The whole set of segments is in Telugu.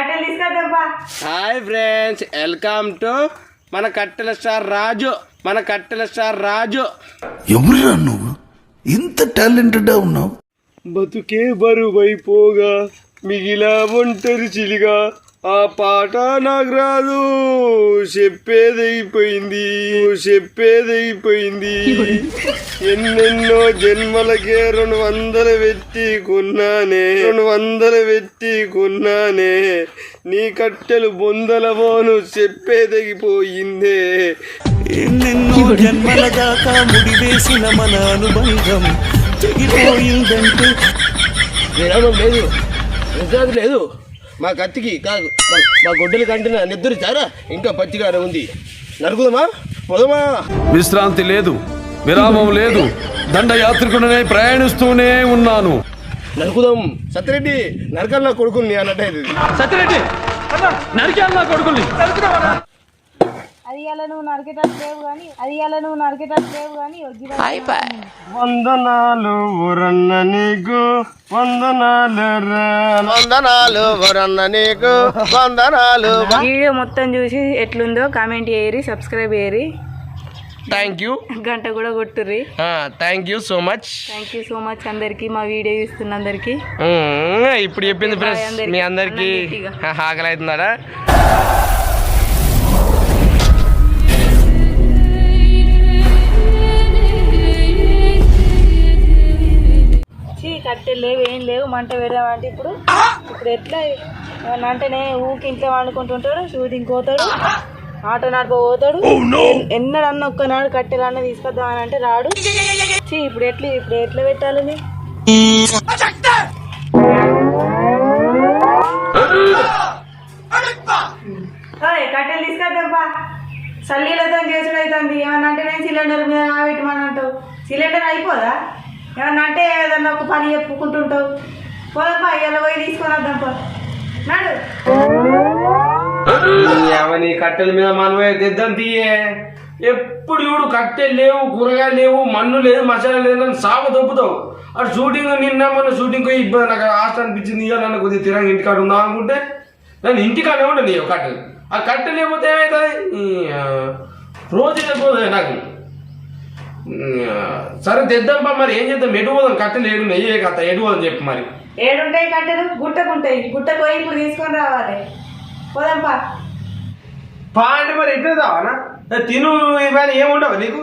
కట్టెలు తీసుకొద్దాంపా హాయ్ ఫ్రెండ్స్ వెల్కమ్ టు మన కట్టెల స్టార్ రాజు మన కట్టెల స్టార్ రాజు. ఎవరురా నువ్వు? ఇంత టాలెంటెడ్ ఉన్నావు. బతుకే బరువైపోగా మిగిలా ఒంటరి చిలిగా ఆ పాట నాకు రాదు. చెప్పేదైపోయింది చెప్పేదైపోయింది ఎన్నెన్నో జన్మలకే రెండు వందల పెట్టి కొన్నానే. రెండు వందల పెట్టి కొన్నానే. నీ కట్టెలు బొందల పోను చెప్పేదగిపోయిందే ఎన్నెన్నో జన్మల దాకా ముడివేసిన మన అనుబంధం తెగిపోయిందంటే. లేదు. విశ్రాంతి లేదు. మా కత్తికి కాదు మా- గొడ్డలి కంటిన నిద్ర చారా ఇంకా పచ్చిగానే ఉంది. నరుకుదమా? పోదమా? విశ్రాంతి లేదు విరామం లేదు దండయాత్రికుడనే ప్రయాణిస్తూనే ఉన్నాను. నరుకుదాం. సత్యరెడ్డి నరకల్లా కొడుకుని అన్నట్టు సత్యరెడ్డి నరికాను నా కొడుకుల్ని. అది నువ్వు నరికేటట్టు లేవు కానీ అది ఇలా నువ్వు నరికేటట్టు లేవు కానీ వందనాలు ఊరన్న నీకు వందనాలు. వందనాలు ఊరన్న నీకు వందనాలు వీడియో మొత్తం చూసి ఎట్లుందో కామెంట్ చేయరి సబ్స్క్రైబ్ చేయరి థ్యాంక్ యూ గంట కూడా కొట్టుర్రి. Thank you so much thank you so much అందరికి మా వీడియో చూస్తున్న అందరికి ఇప్పుడు చెప్పింది ఫ్రెండ్స్ అందరికీ. మీ అందరికి ఆకలి అవుతున్నారా కట్టెలు లేవు ఏం లేవు మంట పెడదామంటే ఇప్పుడు. ఇప్పుడు ఎట్లా? అంటేనే ఊకి ఇంట్లో వండుకుంటుంటాడు షూటింగ్ పోతాడు ఆటో నడిప పోతాడు. ఎన్నడన్నా ఒక్కనాడు కట్టెలు అన్న తీసుకొద్దామని అంటే రాడు. చీ ఇప్పుడు ఎట్లా ఇప్పుడు ఎట్లా పెట్టాలని కట్టెలు తీసుకొద్దాంపా చల్లీలతో చేసుడు అవుతుంది ఏమన్నా అంటే నేను సిలిండర్ మీద పెట్టమని అంటావు. సిలిండర్ అయిపోదా? ఏమన్నా అంటే ఏదన్నా ఒక పని చెప్పుకుంటుంటావు. పోదమ్మా ఇలా పోయి తీసుకొని వద్దాంపా నాడు. కట్టెల మీద మనమే తెద్దాం తీయే? ఎప్పుడు చూడు కట్టెలు లేవు కూరగాయలు లేవు మన్ను లేదు మసాలా లేదు అని సాగు దొప్పుతావు అటు షూటింగ్ నిన్న మొన్న షూటింగ్ పోయి ఇబ్బంది నాకు ఆస్త అనిపించింది ఇవాళ నన్ను కొద్దిగా తిరగ ఇంటికాడ ఉందాం అనుకుంటే. నన్ను ఇంటికాడే ఉండే నీ కట్టెలు. ఆ కట్టెలు లేకపోతే ఏమవుతుంది రోజు లేకపోతే నాకు సరే తెద్దాంపా మరి ఏం చేద్దాం? ఎటు పోదాం? కట్టెలు ఏడు నెయ్యే కథ ఎటు పోదాం చెప్పు మరి. ఏడుంటాయి కట్టెలు? గుట్టకుంటాయి గుట్టకు పోయి ఇప్పుడు తీసుకొని రావాలి. పోదాంపా. పా అంటే మరి ఎట్లా దావనా తిను ఇవన్నీ ఏముండవు నీకు?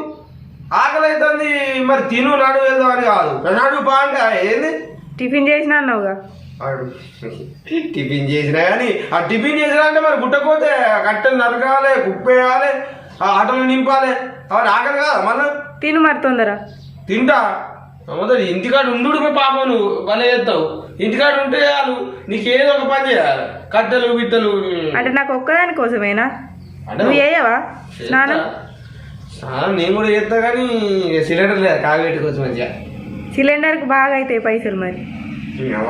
ఆకలి అవుతుంది మరి తిను నాడు వెళ్దాం అని కాదు. నాడు పా అంటే ఏంది? టిఫిన్ చేసిన అన్నావుగా? టిఫిన్ చేసినా కానీ ఆ టిఫిన్ చేసినా అంటే మరి గుట్టకపోతే కట్టెలు నరకాలి కుప్పేయాలి. ఆటలు నింపాలి. అవన్నీ ఆకలి కాదా మళ్ళీ? తిను మరి తొందర. తింటా? మొదటి ఇంటికాడ ఉండు పాప నువ్వు. భలే చేస్తావు. ఇంటికాడ ఉంటే చాలు. నీకు ఏదో ఒక పని చేయాలి. కట్టెలు బిట్టలు అంటే నాకు ఒక్కదాని కోసమేనా? నువ్వు చేయవా? స్నానం? స్నానం నేను కూడా చేస్తా కానీ సిలిండర్ లేదు. కాగబెట్టి కొంచెం మంచిగా. సిలిండర్కి బాగా అవుతాయి పైసలు మరి.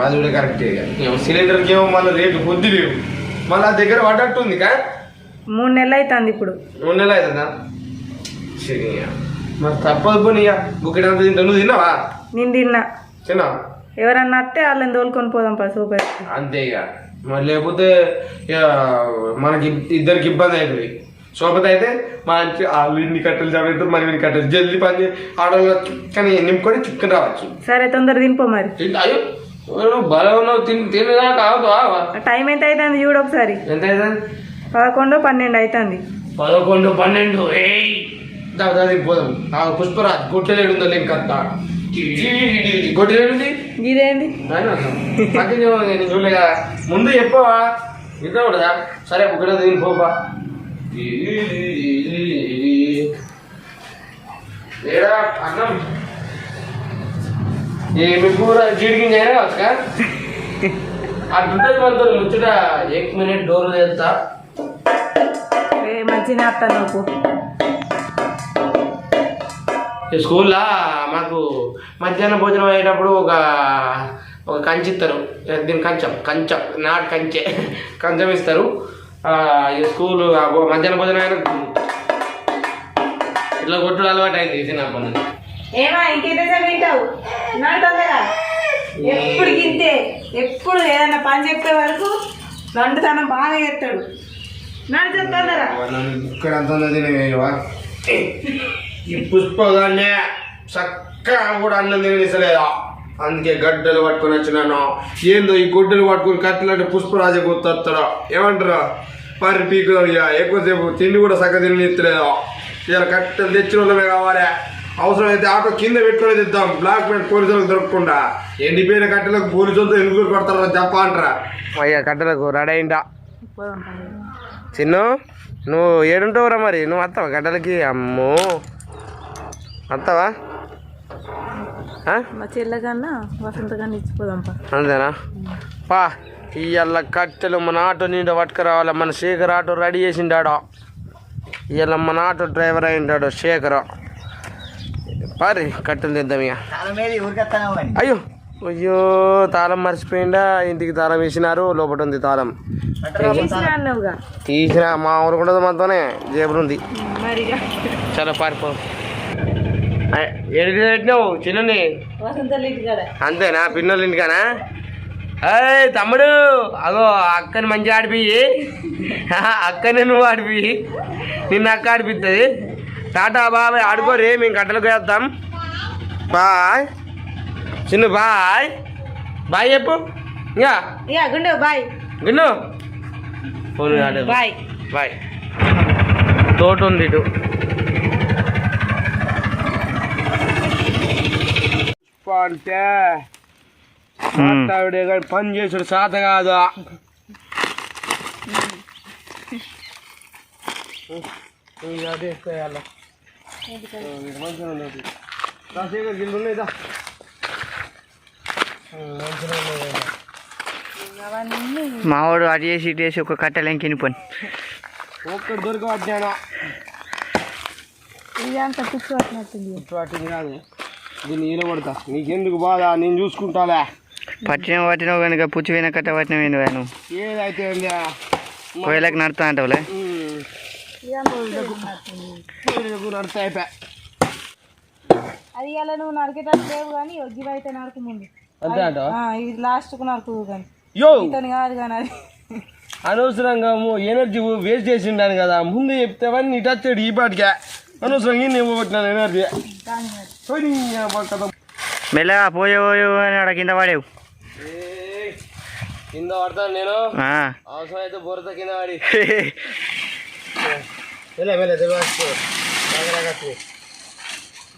అది కూడా కరెక్టే సిలిండర్కి ఏమో మళ్ళీ రేటు కొద్ది లేవు. మళ్ళీ దగ్గర పడ్డట్టు ఉంది కా? మూడు నెలలు అవుతుంది ఇప్పుడు. రెండు నెలలు అవుతుందా సరే మరి తప్పదు పోనీ బుక్కెట్ అంత తింటా నువ్వు తిన్నావా? నేను తిన్నా. తిన్నావా? ఎవరన్నా వస్తే వాళ్ళని తోలుకొని పోదాం పా సూపర్. అంతే ఇక మరి లేకపోతే మనకి ఇద్దరికి ఇబ్బంది అవుతుంది సోపతి అయితే మంచి వాళ్ళు ఇన్ని కట్టెలు చదివితే మరి ఇన్ని కట్టెలు జల్దీ పని ఆడవాళ్ళు కానీ నింపుకొని చిక్కుని రావచ్చు. సరే తొందర దింపో మరి. అయ్యో బలం తిని తినదా కావద్దా టైం ఎంత అవుతుంది చూడు ఒకసారి. ఎంత అవుతుంది పదకొండు పన్నెండు అవుతుంది పదకొండు పన్నెండు ఏయ్! దాదా పోదాం. ఆ పుష్పరాజ్ గొట్టెలేడు ఉందో లేని కత్త గొట్టెలేడుంది ఇదేంది? నేను చూడలేదా ముందు చెప్పవా? ఇంకా ఉండదా సరే ఒకటే దీని పోపా. ఏడా అన్నం? ఏమి కూర చేయవచ్చు అట్లుంటుంది మనతో ముచ్చట ఎక్ మినిట్ డోర్ తెస్తా నువ్వు ఈ స్కూల్లో మాకు మధ్యాహ్నం భోజనం అయ్యేటప్పుడు ఒక ఒక కంచి ఇస్తారు. దీని కంచం కంచం నాటు కంచె. కంచం ఇస్తారు. స్కూల్ మధ్యాహ్నం భోజనం అయినా ఇట్లా కొట్టుడు అలవాటు అయింది చిన్నప్పటి నుంచి. ఏమా ఇంకేదైనా వింటావు? నాడు తొందరగా? ఎప్పుడు గింతే ఎప్పుడు ఏదైనా పని చెప్పే వరకు దండుతనం బాగా చేస్తాడు. ఇక్కడ అంత తినేవా ఈ పుష్పగానే చక్కగా కూడా అన్నం తినేసలేదా? అందుకే గడ్డలు పట్టుకొని వచ్చినాను. ఏందో ఈ గొడ్డలు పట్టుకొని కట్టలంటే పుష్పరాజ గుర్తొస్తారా ఏమంటారు? పరి పీకు ఇక ఎక్కువసేపు తిండి కూడా సగ తిని ఎత్తలేదు ఇలా కట్టెలు తెచ్చిన వాళ్ళమే కావాలి. అవసరం అయితే ఆటో కింద పెట్టుకొని తెద్దాం. బ్లాక్ మెయిల్ పోలీసులకు దొరకకుండా. ఎండిపోయిన కట్టెలకు పోలీసులతో ఎందుకు కొడతారో చెప్ప అంటారా అయ్యా కట్టెలకు రెడీ అయిందా? చిన్ను నువ్వు ఏడుంటావురా మరి? నువ్వు వస్తావా గడ్డలకి అమ్మో. వస్తావా? ఆ? మా చెల్లెకన్నా వసంత కన్నా ఇచ్చిపోదాంపా. అంతేనా? పా ఇవాళ కట్టెలు మన ఆటో నిండా పట్టుకురావాలి? మన శేఖర్ ఆటో రెడీ చేసిండాడు. ఇవాళ మన ఆటో డ్రైవర్ అయిండాడు శేఖర్. పారి కట్టెలు తెద్దాం ఇక. అయ్యో అయ్యో తాళం మర్చిపోయిందా ఇంటికి తాళం వేసినారు లోపల ఉంది తాళం. తీసినా మా ఊరు కూడా మనతోనే జేబులు ఉంది. చాలా పారిపో ఎడికి పెట్టినావు చిన్నని? అంతేనా? పిన్నోళ్ళ ఇంటికానా? అయ్ తమ్ముడు అగో అక్కని మంచిగా ఆడిపోయి అక్కని నువ్వు ఆడిపోయి నిన్న అక్క ఆడిపిస్తుంది టాటా బాబాయ్ ఆడుకోరి మేము గంటలకు వేద్దాం. బాయ్. చిన్న బాయ్. బాయ్ చెప్పు. ఇంకా ఇక గుండు బాయ్. విన్ను ఫోన్ బాయ్. బాయ్. తోట ఉంది ఇటు అంటే మాట్లాడే కానీ పని చేసుడు సాత కాదు. అదే మంచిగా ఉంది అది. రా శేఖర్, గిన్నెలు ఉన్నాయి, దా. మంచిగా ఉన్నాయి కదా. మావాడు అటు చేసి ఇటు చేసి ఒక కట్టెలు ఎంకినిపోయి ఒక్కడు దొరకవచ్చానా ఇదంతా పిచ్చి పట్టినట్టుంది వాటిని కాదు దీన్ని నీకెందుకు బాధ? నేను చూసుకుంటాలే. పట్టిన పట్టిన కనుక పుచ్చి పోయిన కట్ట పట్టిన ఏంది నువ్వు? ఏదైతే? కోయలకు నడుతా అంటావులే? అయిపోయా. అది ఇలా నువ్వు నరికేటట్టు లేవు కానీ ఇవి అయితే నరకు ముందు అంతే ఇది లాస్ట్కు నరకు కానీ. యో! ఇతను కాదు కానీ అది. అనవసరంగా ఎనర్జీ వేస్ట్ చేసిండాను కదా. ముందు చెప్తావని ఇటు వచ్చాడు ఈ పాటికే. అనవసరంగా నేను కొట్టినాను ఎనర్జీ. మెల్లగా పోయే పోయే అని ఆడ కింద పడేవు. ఏయ్, కింద పడతాను నేను. ఆ. అవసరం అయితే బొరత కింద పడి.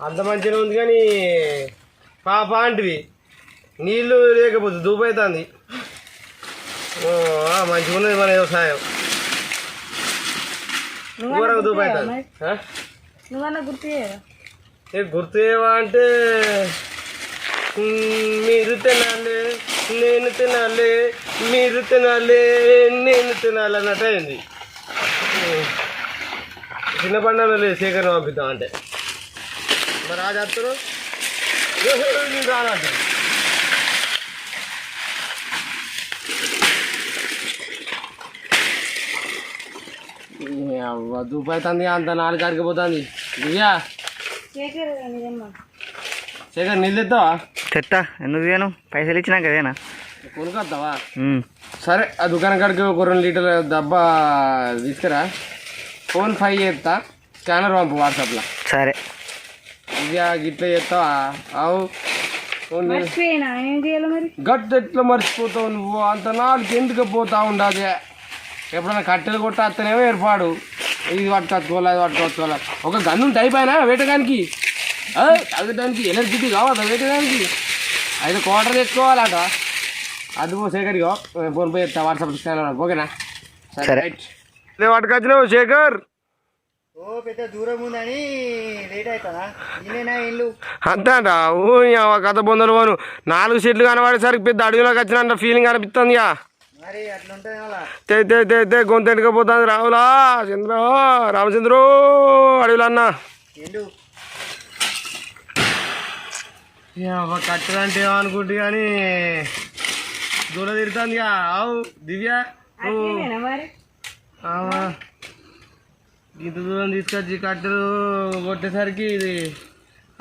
అంత మంచిగా ఉంది కానీ పాప అంటివి నీళ్ళు లేకపోతే దూపైతుంది మంచిగా ఉన్నది మన వ్యవసాయం. ఘోరంగా దూపైతుంది? నువ్వన్నా గుర్తు? ఏ గుర్తు ఏవా అంటే "మ్, మీరు తినాలి నేను తినాలి మీరు తినాలి నేను తినాలి అన్నట్టు అయింది. చిన్న పండుగ లేదు సేకరణ పంపిద్దాం అంటే. మరి రాజు వస్తారు నేను దూపైతుంది అంత నాలుగు కాడికి పోతుంది. దివ్యా శేఖర్ నీళ్ళు తెస్తావా చెత్తా ఎందుకు చేయను పైసలు ఇచ్చినాక అదేనా కొనుక్కొస్తావా ఉమ్. సరే ఆ దుకాణం కాడికి ఒక రెండు లీటర్ల డబ్బా తీసుకురా. ఫోన్ ఫైవ్ చేస్తా స్కానర్ పంపు వాట్సాప్లో. సరే. ఇక గిట్ల చేస్తావా అవు. ఫోన్ చేసి- మర్చిపోయినా? ఏం చేయాలి మరి? గట్టు ఎట్లా మర్చిపోతావు నువ్వు? అంత నాలుగు ఎందుకు పోతా ఉండాలి ఎప్పుడైనా కట్టెలు కొట్టేస్తేనేమో ఏర్పాడు. ఇది పట్టుకొచ్చుకోవాలి అది పట్టుకొచ్చుకోవాలి ఒక గన్ను ఉంటే అయిపోయినా వేటగానికి. తాగడానికి ఎనర్జిటీ కావాలా వేటగానికి? అయితే క్వార్టర్ తెచ్చుకోవాలట. అది పో శేఖర్గా ఫోన్ పే చేస్తా వాట్సాప్ స్కానర్ ఓకేనా? సరే. రైట్. పట్టుకొచ్చినావు శేఖర్. ఓ పెద్ద దూరం ఉందని లేట్ అవుతుందా ఇల్లు? అంతే అంట ఓ కథ బొందలు పోను. నాలుగు సీట్లు కనబడేసరికి పెద్ద అడవిలోకి వచ్చిన ఫీలింగ్ అనిపిస్తుంది తే తే తే తే గొంతు ఎడకపోతుంది రావులా చంద్ర రామచంద్రు అడవిలో అన్న. ఏండు? కట్టడంటే ఏమనుకుంటే కానీ దూర తిరుగుతుంది ఆవు దివ్య. ఇంత దూరం తీసుకొచ్చి కట్టెలు కొట్టేసరికి ఇది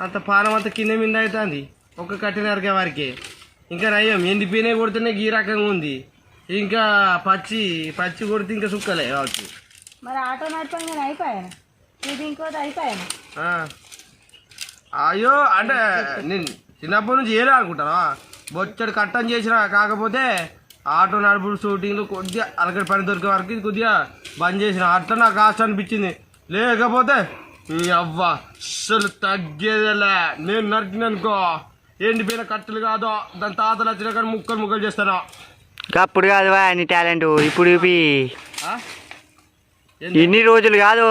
అంత పానం అంత కింద మీద అవుతుంది. ఒక కట్టె నరికే వారికి. ఇంకా నయ్యం ఎండిపోయినాయి కొడుతున్నాయి ఈ రకంగా ఉంది. ఇంకా పచ్చి పచ్చి కొడితే ఇంకా సుక్కలే కావచ్చు మరి ఆటో నడపంగానే అయిపోయాను ఇది ఇంకోటి అయిపోయాను. అయ్యో అంటే నేను చిన్నప్పటి నుంచి ఏరే అనుకుంటానా? బొచ్చడి కట్టం చేసిన కాకపోతే ఆటో నడుపుడు షూటింగ్లు కొద్దిగా అలకటి పని దొరికే వరకు ఇది కొద్దిగా బంద్ చేసిన. అట్లా నాకు కాస్ట్ అనిపించింది. లేకపోతే ఈ అవ్వ అస్సలు తగ్గేదేలే. నేను నరికిననుకో. ఎండిపోయిన కట్టెలు కాదో దాని తాతలు వచ్చినా కానీ ముక్కలు ముక్కలు చేస్తాను? అప్పుడు కాదు వా నీ టాలెంట్. ఇప్పుడు చూపి? ఇన్ని రోజులు కాదు.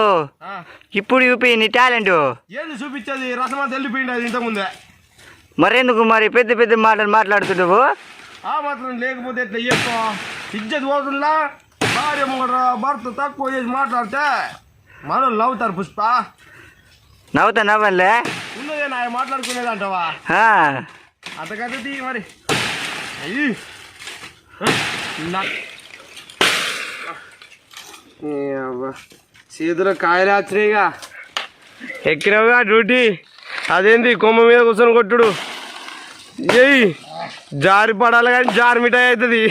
ఇప్పుడు చూపి నీ టాలెంట్. ఏంది చూపించేది? రసమా వెళ్ళిపోయింది అది ఇంతకుముందే. మరెందుకు మరి పెద్ద పెద్ద మాటలు మాట్లాడుతున్నావు ఆ మాత్రం లేకపోతే ఎట్లా చెప్పు ఇజ్జత్ పోతుందా? భార్య భర్త తక్కువ చేసి మాట్లాడితే మనం నవ్వుతారు పుష్ప. నవ్వుతా నవ్వలే ఉన్నదే నా మాట్లాడుకునేది అంటావా ఆ, అంతకది మరి. అయ్యి. చేతిలో కాయలు వచ్చినాయిగా ఎక్కినవుగా డ్యూటీ? అదేంటి కొమ్మ మీద కూర్చొని కొట్టుడు? ఏయ్ జారి పడాలి కానీ జారి మిఠాయి అవుతుంది.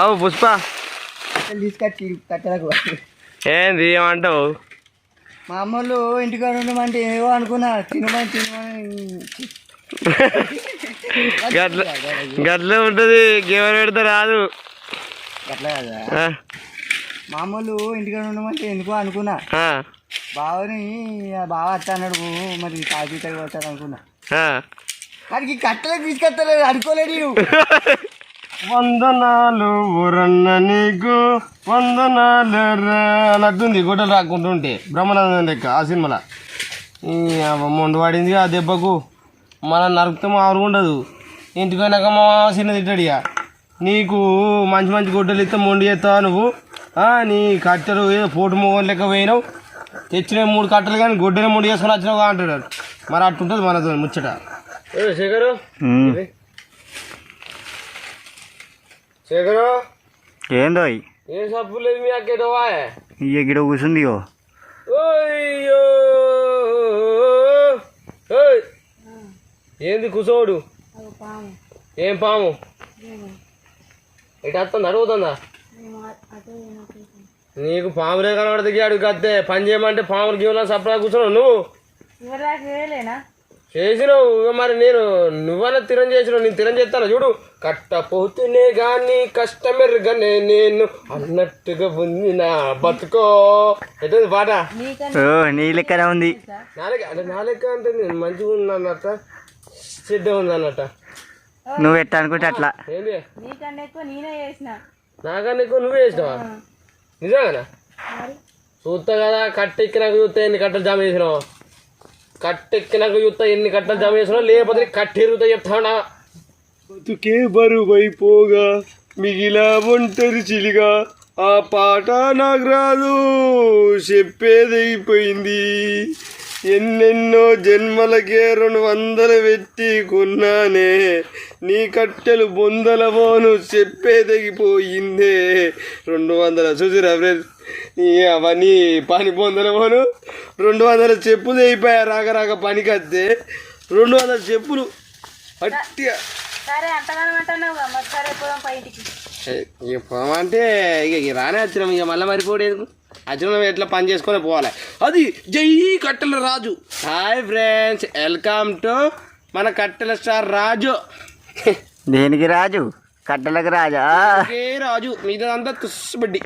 అవు పుష్ప. ఏంది ఏమంటావు? మా అమ్మలు ఇంటికాడ ఉండమంటే ఏవో అనుకున్నా తినమని తినమని గట్ల గట్లే ఉంటుంది గేవర్ పెడితే రాదు. మామూలు ఇంటికాడ ఉండమంటే ఎందుకో అనుకున్నా. బావని బావ అత్త అన్నాడు మరి కాజీతకి పోతాడు అనుకున్నా. ఆ. వాడికి కట్టలకు తీసుకొస్తలేదు అనుకోలేడు. వందనాలు ఊరన్న నీకు వందనాలు అన్నట్టుంది గొడ్డలు రాకుంటుంటే. బ్రహ్మానందం లెక్క ఆ సినిమాలో. మొండు పడింది ఆ దెబ్బకు. మనం నరుకుతే మామూలుగా ఉండదు ఇంటికైనాక మా చిన్న తిట్టాడు ఇక నీకు మంచి మంచి గొడ్డలు ఇస్తే మొండి చేస్తావా నువ్వు ఆ, నీ కట్టెలు ఏదో పోటు మొగం లెక్క పోయినావు తెచ్చిన మూడు కట్టలు కానీ గొడ్డనే మొండి చేసుకొని వచ్చినావు అంటాడు మరి అట్టుంటుంది మనతో ముచ్చట శేఖరు. శేఖరు ఏందో ఏం సబ్బు లేదు మీ అక్కేటవా ఈ గిడ కూర్చుంది ఓయ్. ఏంది కుసోడు? పాము. ఏం పాము? ఇటు వస్తుంది అడుగుతుందా నీకు పాములే కనబడితే అడుగు కత్తే పని చేయమంటే పాములు గీవలా సప్లా కూర్చున్నావు నువ్వు. చేసినావు మరి నేను నువ్వన్నా తిరం చేసినావు నేను తిరం చేస్తాను? చూడు కట్టపోతూనే గాని కష్టమెరుగనే నేను అన్నట్టుగా ఉంది నా బతుకో. ఎటుంది పాట? నీ లెక్కనే ఉంది. నాలుగు అంటే నాలుగు అంటే నేను మంచిగా అన్నట్ట సిద్ధ ఉంది అన్నట్ట నువ్వు ఎట్లా అనుకుంటే అట్లా. ఏంది? నీకన్నా ఎక్కువ నేనే చేసిన. నాకన్నా ఎక్కువ నువ్వే చేసినావా? నిజంగానా? చూస్తా కదా కట్టెక్కినాక చూస్తే ఎన్ని కట్టలు జమ చేసినావు. కట్టెక్కినాక చూస్తా ఎన్ని కట్టలు జమ చేసినావు లేకపోతే కట్టెరుగుతా చెప్తానా బతుకే బరువైపోగా మిగిలా ఒంటరి చిలిగా ఆ పాట నాకు రాదు చెప్పేదైపోయింది. ఎన్నెన్నో జన్మలకే రెండు వందలు పెట్టి కొన్నానే. నీ కట్టెలు బొందల పోను చెప్పేదగిపోయిందే రెండు వందల చూసిరా ఫ్రెండ్స్ నీ అవన్నీ పని బొందల పోను రెండు వందల చెప్పులు అయిపోయా రాక రాక పనికి వస్తే రెండు వందల చెప్పులు అట్టిగా ఇంటికి. ఇక పోమంటే ఇక ఇక రానే వచ్చినాం ఇక మళ్ళీ మరిపోడేందుకు వచ్చినాం ఎట్లా పని చేసుకొని పోవాలి. అది జై కట్టెల Raju. Hi friends welcome to మన కట్టెల స్టార్ రాజు. దేనికి రాజు? కట్టలకు రాజా? రాజు మీదంతా తుస్బడ్డి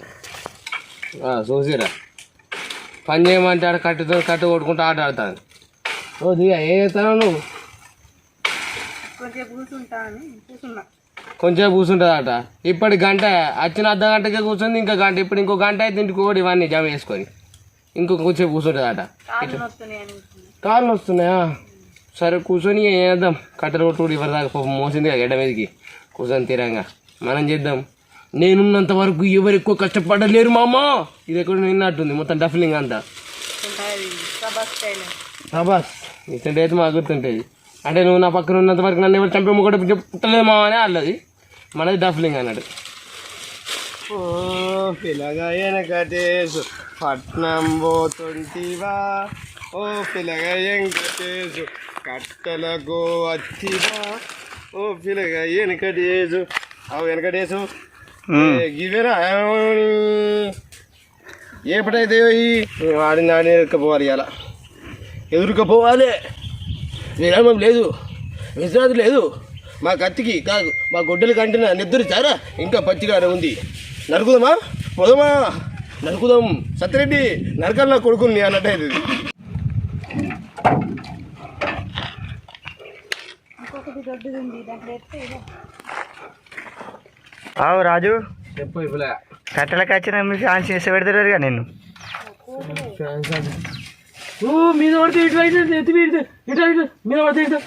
చూసిరా. పని చేయమంటే ఆడ కట్టెతో కట్టు కొట్టుకుంటూ ఆట ఆడతాను ఓ దిగా ఏం చేస్తావు నువ్వు? కొంచెం కూర్చుంటాను కూర్చున్నా. కొంచెం కూర్చుంటుందట. ఇప్పటి గంట వచ్చిన అర్ధ గంటకే కూర్చుంది ఇంకా గంట ఇప్పుడు ఇంకో గంట అయితే ఇంటికి కూడా ఇవన్నీ జమ వేసుకొని ఇంకో కొంచెం కూర్చుంటుందట. కాళ్ళు వస్తున్నాయా సరే కూర్చొని ఏం చేద్దాం? కట్టెలు కొట్టుడు ఇవరి దాకా పాపం మోసింది కదా గడ్డ మీదకి. కూర్చొని తీరంగా. మనం చేద్దాం. నేనున్నంత వరకు ఎవరు ఎక్కువ కష్టపడలేరు మామ. ఇది ఎక్కడ నిన్నట్టుంది మొత్తం డఫ్లింగ్ అంతా. ఇటువంటి అయితే మాకు గుర్తుంటుంది అంటే నువ్వు నా పక్కన ఉన్నంత వరకు నన్ను ఎవరు చంపే కూడా చెప్తలేదు మామ అని అల్లది మనది డఫ్లింగ్ అన్నాడు ఓ పిల్లగా వెనకటేసు పట్నం పోతుంటివా? ఓ పిల్లగా వెంకటేసు కట్టెలకు వచ్చివా ఓ పిల్లగా వెనకటేసు అవు వెనకటేసు ఇవేనా ఎప్పుడైతే ఆడిని ఆడిని ఎదురుకపోవాలి ఇలా ఎదురుకపోవాలి. విరామం లేదు. విశ్రాంతి లేదు. మా కత్తికి కాదు మా గొడ్డలి కంటిన నిద్ర చారా ఇంకా పచ్చిగానే ఉంది. నరుకుదామా? పోదామా? నరుకుదాం. సత్యరెడ్డి నరకల్లా కొడుకుని అన్నట్టు ఇది. ఆవు రాజు. చెప్పు ఇప్పుడు. కట్టెలకు వచ్చిన ఫ్యాన్స్ చేసి పెడతారుగా నేను ఓ మీద పడితే ఇటు ఇటు ఎత్తి ఇటు ఇటు ఇటు మీద పడితే ఇటు.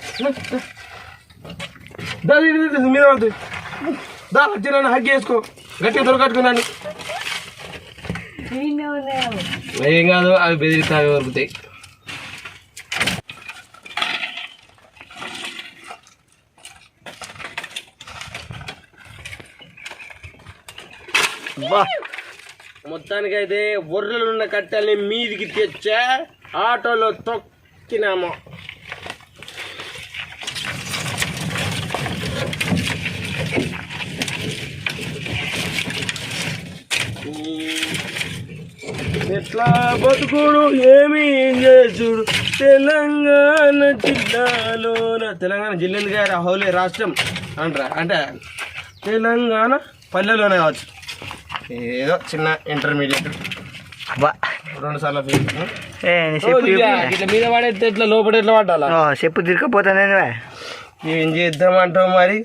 దా ఇటు మీద పడుతుంది దా వచ్చి నన్ను హగ్ చేసుకో. గట్టిగా దొరకట్టుకున్నాను ఏం కాదు అవి బెదిరితే అవి దొరుకుతాయి మొత్తానికైతే బొర్రెలు ఉన్న కట్టెల్ని మీదికి తెచ్చా. ఆటోలో తొక్కినాము. ఎట్లా బతుకుడు ఏమి చేసుడు? తెలంగాణ జిల్లాలోన తెలంగాణ జిల్లా ఎందుకు కాదురా, హౌలే రాష్ట్రం. అంటారా అంటే తెలంగాణ పల్లెలోనే కావచ్చు. ఏదో చిన్న ఇంటర్మీడియట్ బా రెండు సార్లు చెప్పు. ఇట్లా మీద పడేస్తే ఎట్లా లోపల ఎట్లా పట్టాలా? ఓ, చెప్పు తిరగపోతానే ఏం చేద్దామంటావు మరి?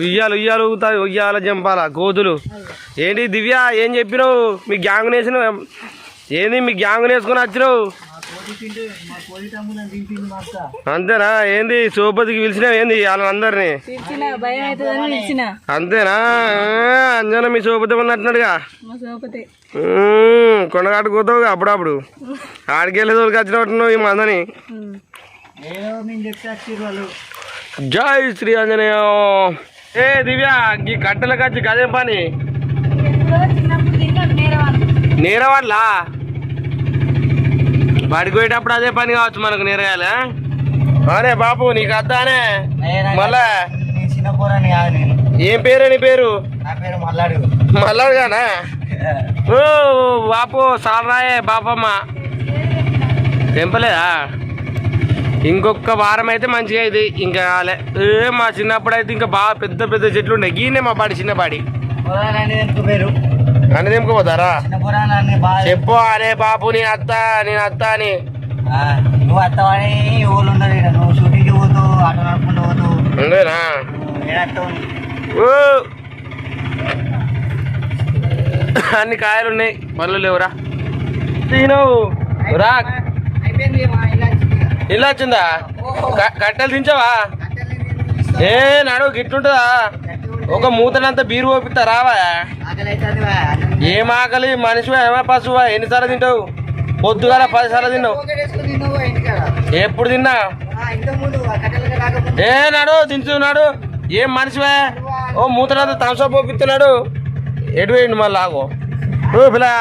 ఉయ్యాలు ఉయ్యాలు ఊగుతాయి ఉయ్యాల జంపాల కోతులు ఏంటి దివ్య ఏం చెప్పినావు? మీ గ్యాంగ్ వేసినావు ఏంది మీ గ్యాంగ్ వేసుకొని వచ్చినావు? అంతేనా? ఏంది? సోపతికి పిలిచినావు ఏంది? వాళ్ళందరినీ పిలిచిన పిలిచిన. అంతేనా? అంజన మీ సోపతి ఉన్నట్టున్నాడుగా మ్మ్, కొండగాటు కూతావుగా అప్పుడప్పుడు. ఆడికెళ్ళి తోలికి వచ్చినట్టున్నావు ఈ మందని. జై శ్రీ ఆంజనేయ. ఏ దివ్య ఈ కట్టెలకు వచ్చి గదేం పని? చిన్నప్పుడు బడికి పోయేటప్పుడు అదే పని కావచ్చు మనకు నేరగాలి అనే బాపు నీకు అద్దానే. మళ్ళా? ఏం పేరే నీ పేరు? మల్లాడు. మళ్ళాడుగానా ఓ బాపు సాలరాయే బాపమ్మ. తెంపలేదా? ఇంకొక వారం అయితే మంచిగా ఇది ఇంకా కాలే. ఏ మా చిన్నప్పుడు అయితే ఇంకా బాగా పెద్ద పెద్ద చెట్లు ఉండే. గీనే మా పాడి చిన్న పాడి పోరాని ఎందుకు పేరు? పోరాని బాగా చెప్పు అనే బాపు నేను అత్త నేను అత్త అని. నువ్వు అత్తవాడి ఊళ్ళు ఉండదు. నువ్వు షూటింగ్కి పోతావు ఆటో నడుపుకుంటూ పోతావు ఉండేనా? అన్ని కాయలు ఉన్నాయి పళ్ళు లేవురా. తినవు రా. ఇలా ఇల్లు వచ్చిందా? కట్టెలు దించావా? ఏ నడు గిట్లుంటుందా? ఒక మూతనంత బీరు ఓపిస్తా రావా? ఏం ఆకలి? మనిషివా ఏమా పశువా? ఎన్నిసార్లు తింటావు? పొద్దుగాల పది సార్లు తిన్నావు? తిన్నావు ఎప్పుడు తిన్నా? ఏ నాడు తింటున్నాడు ఏం మనిషివా? ఓ మూతనంత తమసా పోపిస్తున్నాడు ఎటు వేయండి మళ్ళీ? ఆగో. ఓ పిలా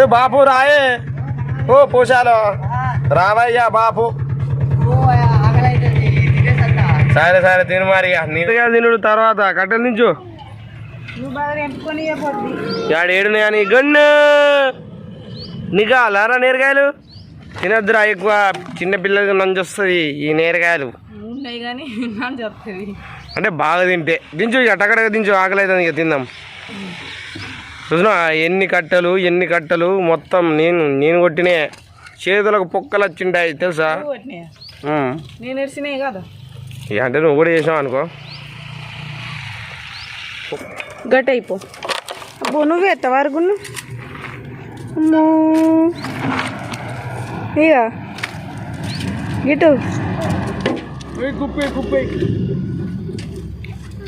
ఓ బాపు రాయే. ఓ పోషాలు రావయ్యా బాపు. సరే సరే తిను మరి తినుడు తర్వాత? కట్టెలు దించు. పోతుంది యాడు అని? గన్ను! నీకా లారా నేరకాయలు తినద్దురా ఎక్కువ చిన్న పిల్లలకి నంచి వస్తుంది ఈ కానీ చెప్తుంది. అంటే బాగా తింటే. దించు ఇక టకటక దించు ఆకలి అవుతుంది ఇక తిందాం. చూసినా ఎన్ని కట్టెలు ఎన్ని కట్టెలు? మొత్తం నేను నేను కొట్టినే. చేతులకు పొక్కలు వచ్చింటాయి తెలుసా. నేను కదా? అంటే నువ్వు కూడా చేసావు అనుకో. గట్ అయిపో అబ్బో నువ్వే ఎత్త వరకు అమ్మో. ఇక. కుప్పే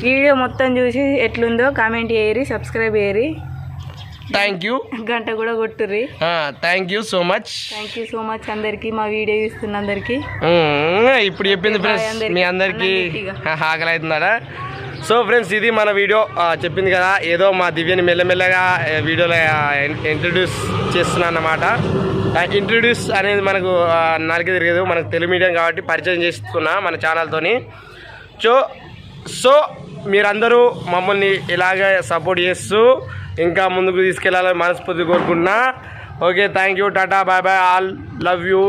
వీడియో మొత్తం చూసి ఎట్లుందో కామెంట్ చేయరి సబ్స్క్రైబ్ చేయరి థ్యాంక్ యూ గంట కూడా కొట్టుర్రి thank you so much thank you so much అందరికి మా వీడియో చూస్తున్న అందరికి. ఇప్పుడు చెప్పింది ఫ్రెండ్స్. మీ అందరికి. ఆకలి అవుతున్నారా సో ఫ్రెండ్స్ ఇది మన వీడియో చెప్పింది కదా ఏదో మా దివ్యని మెల్లమెల్లగా వీడియోలో ఇంట్రడ్యూస్ చేస్తున్నాను అన్నమాట ఇంట్రడ్యూస్ అనేది మనకు నాలుగు తిరగదు మనకు తెలుగు మీడియం కాబట్టి పరిచయం చేస్తున్నా మన ఛానల్తోని సో సో మీరందరూ మమ్మల్ని ఇలాగే సపోర్ట్ చేస్తూ ఇంకా ముందుకు తీసుకెళ్ళాలని మనస్ఫూర్తి కోరుకుంటున్నా. Okay thank you tata bye bye all love you